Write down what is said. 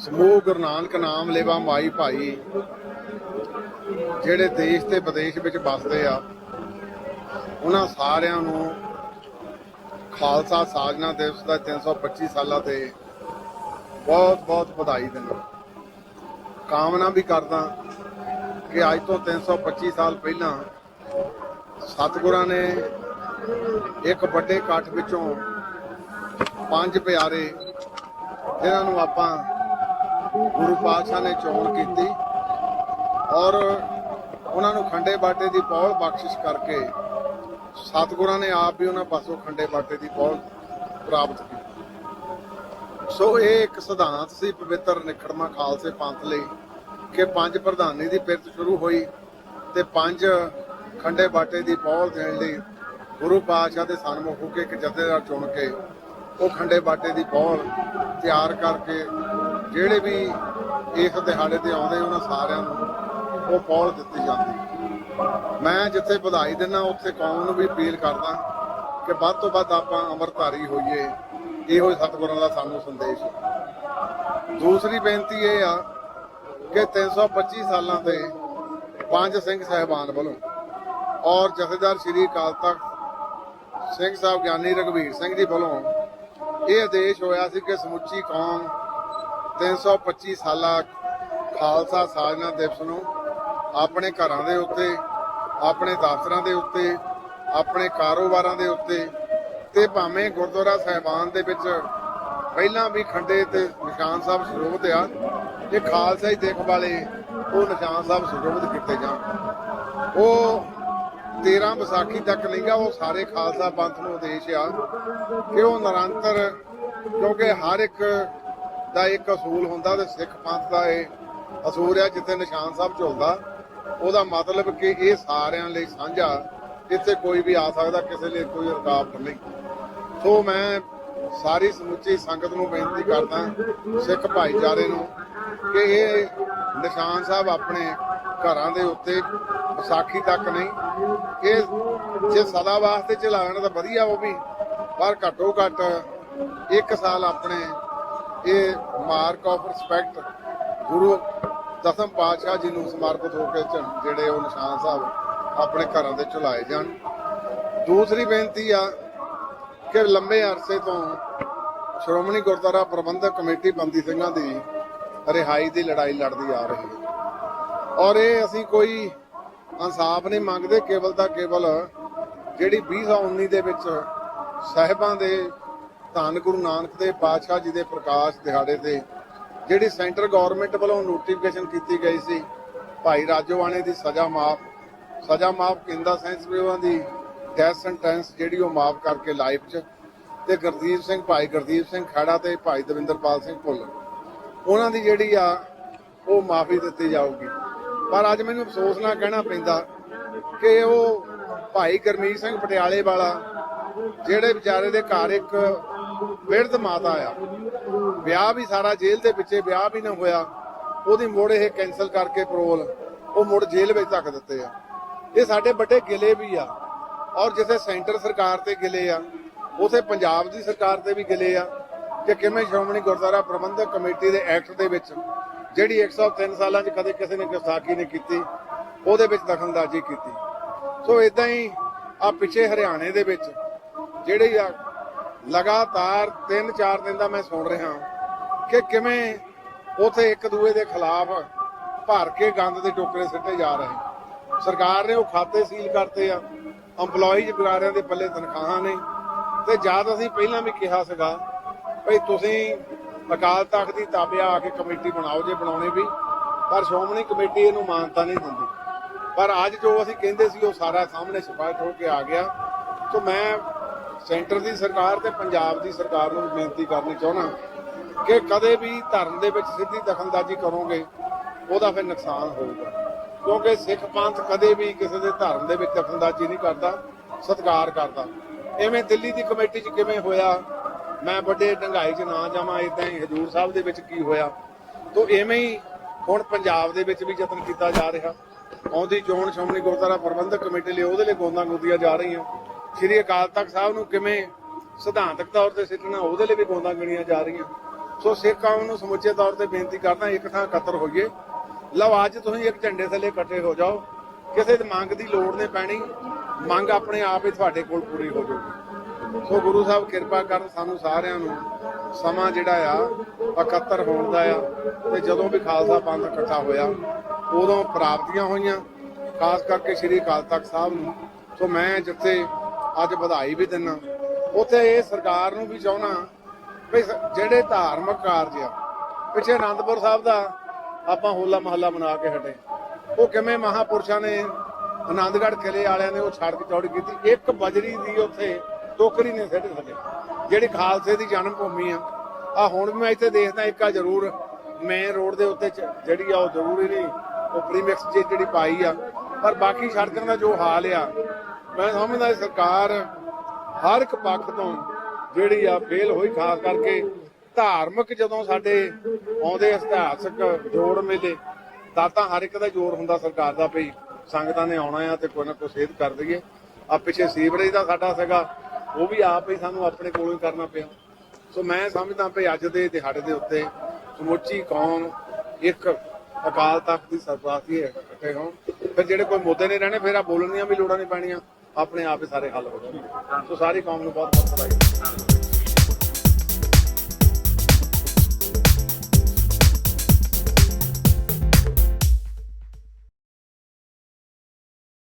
ਸਮੂਹ ਗੁਰੂ ਨਾਨਕ ਨਾਮ ਲੇਵਾ ਮਾਈ ਭਾਈ, ਜਿਹੜੇ ਦੇਸ਼ ਤੇ ਵਿਦੇਸ਼ ਵਿੱਚ ਵੱਸਦੇ ਆ, ਉਹਨਾਂ ਸਾਰਿਆਂ ਨੂੰ ਖਾਲਸਾ ਸਾਜਨਾ ਦਿਵਸ ਦਾ 325 ਸਾਲਾਂ ਤੇ ਬਹੁਤ ਬਹੁਤ ਵਧਾਈ ਦਿੰਦਾ। ਕਾਮਨਾ ਵੀ ਕਰਦਾ ਕਿ ਅੱਜ ਤੋਂ 325 ਸਾਲ ਪਹਿਲਾਂ ਸਤਿਗੁਰਾਂ ਨੇ ਇੱਕ ਵੱਡੇ ਇਕੱਠ ਵਿੱਚੋਂ ਪੰਜ ਪਿਆਰੇ, ਜਿਨ੍ਹਾਂ ਨੂੰ ਆਪਾਂ ਗੁਰੂ ਪਾਤਸ਼ਾਹ ਨੇ ਚੋਣ ਕੀਤੀ ਔਰ ਉਹਨਾਂ ਨੂੰ ਖੰਡੇ ਬਾਟੇ ਦੀ ਪੌਲ ਬਖਸ਼ਿਸ਼ ਕਰਕੇ ਸਤਿਗੁਰਾਂ ਨੇ ਆਪ ਵੀ ਉਹਨਾਂ ਪਾਸੋਂ ਖੰਡੇ ਬਾਟੇ ਦੀ ਪੌਲ ਪ੍ਰਾਪਤ ਕੀਤੀ। ਸੋ ਇਹ ਇੱਕ ਸਿਧਾਂਤ ਸੀ ਪਵਿੱਤਰ ਨਿਖੜਮਾ ਖਾਲਸੇ ਪੰਥ ਲਈ ਕਿ ਪੰਜ ਪ੍ਰਧਾਨੀ ਦੀ ਪਿਰਤ ਸ਼ੁਰੂ ਹੋਈ ਤੇ ਪੰਜ ਖੰਡੇ ਬਾਟੇ ਦੀ ਪੌਲ ਦੇਣ ਲਈ ਗੁਰੂ ਪਾਤਸ਼ਾਹ ਦੇ ਸਨਮੁਖ ਹੋ ਕੇ ਇੱਕ ਜਥੇਦਾਰ ਚੁਣ ਕੇ ਉਹ ਖੰਡੇ ਬਾਟੇ ਦੀ ਪੌਲ ਤਿਆਰ ਕਰਕੇ ਜਿਹੜੇ ਵੀ ਇਸ ਦਿਹਾੜੇ ਤੇ ਆਉਂਦੇ ਉਹਨਾਂ ਸਾਰਿਆਂ ਨੂੰ ਉਹ ਪੌਲ ਦਿੱਤੀ ਜਾਂਦੀ ਮੈਂ ਜਿੱਥੇ ਵਧਾਈ ਦਿੰਦਾ, ਉੱਥੇ ਕੌਮ ਨੂੰ ਵੀ ਅਪੀਲ ਕਰਦਾ ਕਿ ਵੱਧ ਤੋਂ ਵੱਧ ਆਪਾਂ ਅਮਰਧਾਰੀ ਹੋਈਏ ਇਹੋ ਹੀ ਸਤਿਗੁਰਾਂ ਦਾ ਸਾਨੂੰ ਸੰਦੇਸ਼ ਹੈ। ਦੂਸਰੀ ਬੇਨਤੀ ਇਹ ਆ ਕਿ 325 ਸਾਲਾਂ ਤੇ ਪੰਜ ਸਿੰਘ ਸਹਿਬਾਨ ਵੱਲੋਂ ਔਰ ਜਥੇਦਾਰ ਸ੍ਰੀ ਅਕਾਲ ਤਖਤ ਸਿੰਘ ਸਾਹਿਬ ਗਿਆਨੀ ਰਘਵੀਰ ਸਿੰਘ ਜੀ ਵੱਲੋਂ ਇਹ ਆਦੇਸ਼ ਹੋਇਆ ਸੀ ਕਿ ਸਮੁੱਚੀ ਕੌਮ 325 ਸਾਲਾ ਖਾਲਸਾ ਸਾਜਨਾ ਦਿਵਸ ਨੂੰ ਆਪਣੇ ਘਰਾਂ ਦੇ ਉੱਤੇ, ਆਪਣੇ ਦਫ਼ਤਰਾਂ ਦੇ ਉੱਤੇ, ਆਪਣੇ ਕਾਰੋਬਾਰਾਂ ਦੇ ਉੱਤੇ ਤੇ ਭਾਵੇਂ ਗੁਰਦੁਆਰਾ ਸਾਹਿਬਾਨ ਦੇ ਵਿੱਚ ਪਹਿਲਾਂ ਵੀ ਖੰਡੇ ਤੇ ਨਿਸ਼ਾਨ ਸਾਹਿਬ ਸਰੋਵਤ ਆ ਇਹ ਖਾਲਸਾ ਹੀ ਦੇਖ ਵਾਲੇ ਉਹ ਨਿਸ਼ਾਨ ਸਾਹਿਬ ਸਰੋਵਤ ਕੀਤੇ ਜਾਣ। ਉਹ 13 ਵਿਸਾਖੀ ਤੱਕ ਨਹੀਂਗਾ ਉਹ ਸਾਰੇ ਖਾਲਸਾ ਪੰਥ ਨੂੰ ਉਦੇਸ਼ ਆ ਕਿ ਉਹ ਨਿਰੰਤਰ, ਕਿਉਂਕਿ ਹਰ ਇੱਕ ਦਾ ਇੱਕ ਅਸੂਲ ਹੁੰਦਾ ਤੇ ਸਿੱਖ ਪੰਥ ਦਾ ਇਹ ਅਸੂਲ ਹੈ ਜਿੱਥੇ ਨਿਸ਼ਾਨ ਸਾਹਿਬ ਝੁਲਦਾ। ਉਹਦਾ ਮਤਲਬ ਕਿ ਇਹ ਸਾਰਿਆਂ ਲਈ ਸਾਂਝਾ, ਇੱਥੇ ਕੋਈ ਵੀ ਆ ਸਕਦਾ, ਕਿਸੇ ਲਈ ਕੋਈ ਰੁਕਾਵਟ ਨਹੀਂ। ਸੋ ਮੈਂ ਸਾਰੀ ਸਮੁੱਚੀ ਸੰਗਤ ਨੂੰ ਬੇਨਤੀ ਕਰਦਾ ਸਿੱਖ ਭਾਈਚਾਰੇ ਨੂੰ ਕਿ ਇਹ ਨਿਸ਼ਾਨ ਸਾਹਿਬ ਆਪਣੇ ਘਰਾਂ ਦੇ ਉੱਤੇ ਵਿਸਾਖੀ ਤੱਕ ਨਹੀਂ, ਇਹ ਜੇ ਸਦਾ ਵਾਸਤੇ ਚਲਾਉਣ ਤਾਂ ਵਧੀਆ ਉਹ ਵੀ, ਪਰ ਘੱਟੋ ਘੱਟ ਇੱਕ ਸਾਲ ਆਪਣੇ ਇਹ ਮਾਰਕ ਆਫ ਰਿਸਪੈਕਟ ਗੁਰੂ ਦਸਮ ਪਾਤਸ਼ਾਹ ਜੀ ਨੂੰ ਸਮਰਪਿਤ ਹੋ ਕੇ ਝੰ- ਜਿਹੜੇ ਉਹ ਨਿਸ਼ਾਨ ਸਾਹਿਬ ਆਪਣੇ ਘਰਾਂ ਦੇ ਚੁਲਾਏ ਜਾਣ। ਦੂਸਰੀ ਬੇਨਤੀ ਆ ਕਿ ਲੰਬੇ ਅਰਸੇ ਤੋਂ ਸ਼੍ਰੋਮਣੀ ਗੁਰਦੁਆਰਾ ਪ੍ਰਬੰਧਕ ਕਮੇਟੀ ਬੰਦੀ ਸਿੰਘਾਂ ਦੀ ਰਿਹਾਈ ਦੀ ਲੜਾਈ ਲੜਦੀ ਆ ਰਹੀ ਹੈ। ਔਰ ਇਹ ਅਸੀਂ ਕੋਈ ਇਨਸਾਫ ਨਹੀਂ ਮੰਗਦੇ, ਕੇਵਲ ਦਾ ਕੇਵਲ ਜਿਹੜੀ 2019 ਦੇ ਵਿੱਚ ਸਾਹਿਬਾਂ ਦੇ ਧੰਨ ਗੁਰੂ ਨਾਨਕ ਦੇਵ ਪਾਤਸ਼ਾਹ ਜੀ ਦੇ ਪ੍ਰਕਾਸ਼ ਦਿਹਾੜੇ ਤੇ ਜਿਹੜੀ ਸੈਂਟਰ ਗਵਰਨਮੈਂਟ ਵੱਲੋਂ ਨੋਟੀਫਿਕੇਸ਼ਨ ਕੀਤੀ ਗਈ ਸੀ, ਭਾਈ ਰਾਜੋਵਾਣੇ ਦੀ ਸਜ਼ਾ ਮਾਫ ਸਜ਼ਾ ਮਾਫ ਕਿੰਦਾ ਸੈਂਸ ਵੀ ਉਹਨਾਂ ਦੀ ਡੈਥ ਸੈਂਟੈਂਸ ਜਿਹੜੀ ਉਹ ਮਾਫ ਕਰਕੇ ਲਾਈਫ 'ਚ ਤੇ ਗੁਰਦੀਪ ਸਿੰਘ, ਭਾਈ ਗੁਰਦੀਪ ਸਿੰਘ ਖਾੜਾ ਤੇ ਭਾਈ ਦਵਿੰਦਰਪਾਲ ਸਿੰਘ ਭੁੱਲ। ਉਹਨਾਂ ਦੀ ਜਿਹੜੀ ਆ, ਉਹ ਮਾਫੀ ਦਿੱਤੀ ਜਾਊਗੀ। ਪਰ ਅੱਜ ਮੈਨੂੰ ਅਫਸੋਸ ਨਾਲ ਕਹਿਣਾ ਪੈਂਦਾ ਕਿ ਉਹ ਭਾਈ ਗਰਮੀਤ ਸਿੰਘ ਪਟਿਆਲੇ ਵਾਲਾ, ਜਿਹੜੇ ਵਿਚਾਰੇ ਦੇ ਘਰ ਇੱਕ ਬਿਰਧ ਮਾਤਾ ਆ। ਵਿਆਹ ਵੀ ਸਾਰਾ ਜੇਲ੍ਹ ਦੇ ਵਿੱਚੇ ਵਿਆਹ ਵੀ ਨਾ ਹੋਇਆ। ਉਹਦੀ ਮੋੜ ਇਹ ਕੈਨਸਲ ਕਰਕੇ ਪਰੋਲ ਉਹ ਮੁੜ ਜੇਲ੍ਹ ਵਿੱਚ ਧੱਕ ਦਿੱਤੇ ਆ। ਇਹ ਸਾਡੇ ਵੱਡੇ ਗਿਲੇ ਵੀ ਆ। ਔਰ ਜਿੱਥੇ ਸੈਂਟਰ ਸਰਕਾਰ ਤੇ ਗਿਲੇ ਆ, ਉਥੇ ਪੰਜਾਬ ਦੀ ਸਰਕਾਰ ਤੇ ਵੀ ਗਿਲੇ ਆ ਕਿ ਕਿਵੇਂ ਸ਼੍ਰੋਮਣੀ ਗੁਰਦੁਆਰਾ ਪ੍ਰਬੰਧਕ ਕਮੇਟੀ ਦੇ ਐਕਟ ਦੇ ਵਿੱਚ, ਜਿਹੜੀ 103 ਸਾਲਾਂ 'ਚ ਕਦੇ ਕਿਸੇ ਨੇ ਗੁਸਤਾਖੀ ਨਹੀਂ ਕੀਤੀ, ਉਹਦੇ ਵਿੱਚ ਦਖਲਅੰਦਾਜ਼ੀ ਕੀਤੀ। ਸੋ ਇਦਾਂ ਹੀ ਆ ਪਿੱਛੇ ਹਰਿਆਣੇ ਦੇ ਵਿੱਚ, ਜਿਹੜੇ ਆ ਲਗਾਤਾਰ 3-4 ਦਿਨ ਦਾ ਮੈਂ ਸੁਣ ਰਿਹਾ ਕਿ ਕਿਵੇਂ ਉਥੇ ਇੱਕ ਦੂਏ ਦੇ ਖਿਲਾਫ ਭਰ ਕੇ ਗੰਦ ਦੇ ਟੋਕਰੇ ਸਿੱਟੇ ਜਾ ਰਹੇ ਸਰਕਾਰ ਨੇ ਉਹ ਖਾਤੇ ਸੀਲ ਕਰਤੇ ਆ। EMPLOYEES ਵਿਚਾਰਿਆਂ ਦੇ ਪੱਲੇ ਤਨਖਾਹਾਂ ਨੇ। ਤੇ ਜਦ ਅਸੀਂ ਪਹਿਲਾਂ ਵੀ ਕਿਹਾ ਸੀਗਾ, ਭਈ ਤੁਸੀਂ ਅਕਾਲ ਤਖਤ ਦੀ ਤਾਬਿਆ ਆ ਕੇ ਕਮੇਟੀ ਬਣਾਓ ਜੇ ਬਣਾਉਣੇ ਵੀ, ਪਰ ਸ਼੍ਰੋਮਣੀ ਕਮੇਟੀ ਇਹਨੂੰ ਮਾਨਤਾ ਨਹੀਂ ਦਿੰਦੀ। ਪਰ ਅੱਜ ਜੋ ਅਸੀਂ ਕਹਿੰਦੇ ਸੀ, ਉਹ ਸਾਰਾ ਸਾਹਮਣੇ ਸਪਸ਼ਟ ਹੋ ਕੇ ਆ ਗਿਆ। ਸੋ ਮੈਂ ਸੈਂਟਰ ਦੀ ਸਰਕਾਰ ਤੇ ਪੰਜਾਬ ਦੀ ਸਰਕਾਰ ਨੂੰ ਬੇਨਤੀ ਕਰਨੀ ਚਾਹੁੰਦਾ ਕਿ ਕਦੇ ਵੀ ਧਰਮ ਦੇ ਵਿੱਚ ਸਿੱਧੀ ਦਖਲਅੰਦਾਜ਼ੀ ਕਰੋਗੇ, ਉਹਦਾ ਫਿਰ ਨੁਕਸਾਨ ਹੋਊਗਾ। ਕਿਉਂਕਿ ਸਿੱਖ ਪੰਥ ਕਦੇ ਵੀ ਕਿਸੇ ਦੇ ਧਰਮ ਦੇ ਵਿੱਚ ਦਖਲਅੰਦਾਜ਼ੀ ਨਹੀਂ ਕਰਦਾ, ਸਤਿਕਾਰ ਕਰਦਾ। ਐਵੇਂ ਦਿੱਲੀ ਦੀ ਕਮੇਟੀ 'ਚ ਕਿਵੇਂ ਹੋਇਆ? ਮੈਂ ਵੱਡੇ ਡੰਗਾਈ 'ਚ ਨਾ ਜਾਵਾਂ ਇਦਾਂ ਹੀ ਹਜੂਰ ਸਾਹਿਬ ਦੇ ਵਿੱਚ ਕੀ ਹੋਇਆ? ਤੋਂ ਐਵੇਂ ਹੀ ਹੁਣ ਪੰਜਾਬ ਦੇ ਵਿੱਚ ਵੀ ਯਤਨ ਕੀਤਾ ਜਾ ਰਿਹਾ। ਆਉਂਦੀ ਚੋਣ ਸ਼੍ਰੋਮਣੀ ਗੁਰਦੁਆਰਾ ਪ੍ਰਬੰਧਕ ਕਮੇਟੀ ਲਈ ਉਹਦੇ ਲਈ ਗੋਦਾਂ ਗੁੱਦੀਆਂ ਜਾ ਰਹੀਆਂ। ਸ਼੍ਰੀ ਅਕਾਲ ਤਖਤ ਸਾਹਿਬ ਨੂੰ ਕਿਵੇਂ ਸਿਧਾਂਤਕ ਤੌਰ ਤੇ ਸਿੱਟਣਾ, ਉਹਦੇ ਲਈ ਵੀ ਗੋਂਦਾਂ ਗਣੀਆਂ ਜਾ ਰਹੀਆਂ। ਸੋ ਸਿੱਖ ਕੌਮ ਨੂੰ ਸਮੁੱਚੇ ਤੌਰ ਤੇ ਬੇਨਤੀ ਕਰਦਾ, ਇੱਕ ਥਾਂ ਇਕੱਤਰ ਹੋਈਏ। ਲਓ, ਅੱਜ ਤੁਸੀਂ ਇੱਕ ਝੰਡੇ ਥੱਲੇ ਇਕੱਠੇ ਹੋ ਜਾਓ। ਕਿਸੇ ਦੀ ਮੰਗ ਦੀ ਲੋੜ ਨਹੀਂ ਪੈਣੀ। ਮੰਗ ਆਪਣੇ ਆਪ ਹੀ ਤੁਹਾਡੇ ਕੋਲ ਪੂਰੀ ਹੋ ਜਾਊਗੀ। ਸੋ ਗੁਰੂ ਸਾਹਿਬ ਕਿਰਪਾ ਕਰਨ ਸਾਨੂੰ ਸਾਰਿਆਂ ਨੂੰ ਸਮਾਂ ਜਿਹੜਾ ਆ, ਇਕੱਤਰ ਹੋਣ ਦਾ ਆ। ਤੇ ਜਦੋਂ ਵੀ ਖਾਲਸਾ ਪੰਥ ਇਕੱਠਾ ਹੋਇਆ, ਉਦੋਂ ਪ੍ਰਾਪਤੀਆਂ ਹੋਈਆਂ। ਖਾਸ ਕਰਕੇ ਸ੍ਰੀ ਅਕਾਲ ਤਖਤ ਸਾਹਿਬ ਨੂੰ। ਸੋ ਮੈਂ ਜਿੱਥੇ ਅੱਜ ਵਧਾਈ ਵੀ ਦਿੰਨਾ। ਉੱਥੇ ਇਹ ਸਰਕਾਰ ਨੂੰ ਵੀ ਚਾਹਣਾ ਵੀ ਜਿਹੜੇ ਧਾਰਮਿਕ ਕਾਰਜ ਆ, ਪਿੱਛੇ ਆਨੰਦਪੁਰ ਸਾਹਿਬ ਦਾ ਆਪਾਂ ਹੋਲਾ ਮਹੱਲਾ ਮਨਾ ਕੇ ਹਟੇ। ਉਹ ਕਿਵੇਂ ਮਹਾਪੁਰਸ਼ਾਂ ਨੇ ਆਨੰਦਗੜ੍ਹ ਕਿਲੇ ਵਾਲਿਆਂ ਨੇ ਉਹ ਸੜਕ ਚੌੜੀ ਕੀਤੀ, ਇੱਕ ਬਜਰੀ ਦੀ ਉੱਥੇ ਟੋਕਰੀ ਨੇ ਸਿੱਟ ਸਕੇ ਜਿਹੜੀ ਖਾਲਸੇ ਦੀ ਜਨਮ ਭੂਮੀ ਆ ਆ ਹੁਣ ਵੀ ਮੈਂ ਇੱਥੇ ਦੇਖਦਾ, ਇੱਕ ਆ ਜ਼ਰੂਰ ਮੇਨ ਰੋਡ ਦੇ ਉੱਤੇ ਜਿਹੜੀ ਆ ਉਹ ਜ਼ਰੂਰੀ ਨਹੀਂ, ਉਹ ਪ੍ਰੀਮਿਕਸ ਜੇ ਜਿਹੜੀ ਪਾਈ ਆ, ਪਰ ਬਾਕੀ ਸੜਕਾਂ ਦਾ ਜੋ ਹਾਲ ਆ ਮੈਂ ਸਮਝਦਾ ਸਰਕਾਰ ਹਰ ਇੱਕ ਪੱਖ ਤੋਂ ਜਿਹੜੀ ਆ ਫੇਲ ਹੋਈ, ਖਾਸ ਕਰਕੇ ਧਾਰਮਿਕ ਜਦੋਂ ਸਾਡੇ ਆਉਂਦੇ ਇਤਿਹਾਸਕ ਜੋੜ ਮੇਲੇ, ਤਾਂ ਤਾਂ ਹਰ ਇੱਕ ਦਾ ਜ਼ੋਰ ਹੁੰਦਾ ਸਰਕਾਰ ਦਾ ਭਈ ਸੰਗਤਾਂ ਨੇ ਆਉਣਾ ਆ ਤੇ ਕੋਈ ਨਾ ਕੋਈ ਸੇਧ ਕਰ ਦਈਏ। ਆ ਪਿੱਛੇ ਸੀਵਰੇਜ ਦਾ ਸਾਡਾ ਸੀਗਾ, ਉਹ ਵੀ ਆਪ ਹੀ ਸਾਨੂੰ ਆਪਣੇ ਕੋਲੋਂ ਹੀ ਕਰਨਾ ਪਿਆ। ਸੋ ਮੈਂ ਸਮਝਦਾ ਭਈ ਅੱਜ ਦੇ ਦਿਹਾੜੇ ਦੇ ਉੱਤੇ ਸਮੁੱਚੀ ਕੌਮ ਇੱਕ ਅਕਾਲ ਤਖਤ ਦੀ ਸਰਪ੍ਰਸਤੀ ਹੈ ਇਕੱਠੇ ਹੋਣ। ਫਿਰ ਜਿਹੜੇ ਕੋਈ ਮੁੱਦੇ ਨਹੀਂ ਰਹਿਣੇ, ਫਿਰ ਆ ਬੋਲਣ ਦੀਆਂ ਵੀ ਲੋੜਾਂ ਨਹੀਂ ਪੈਣੀਆਂ। ਆਪਣੇ ਆਪ ਹੀ ਸਾਰੇ ਹੱਲ ਹੋ ਜਾਣਗੇ। ਸੋ ਸਾਰੀ ਕੌਮ ਨੂੰ ਬਹੁਤ ਬਹੁਤ ਵਧਾਈ।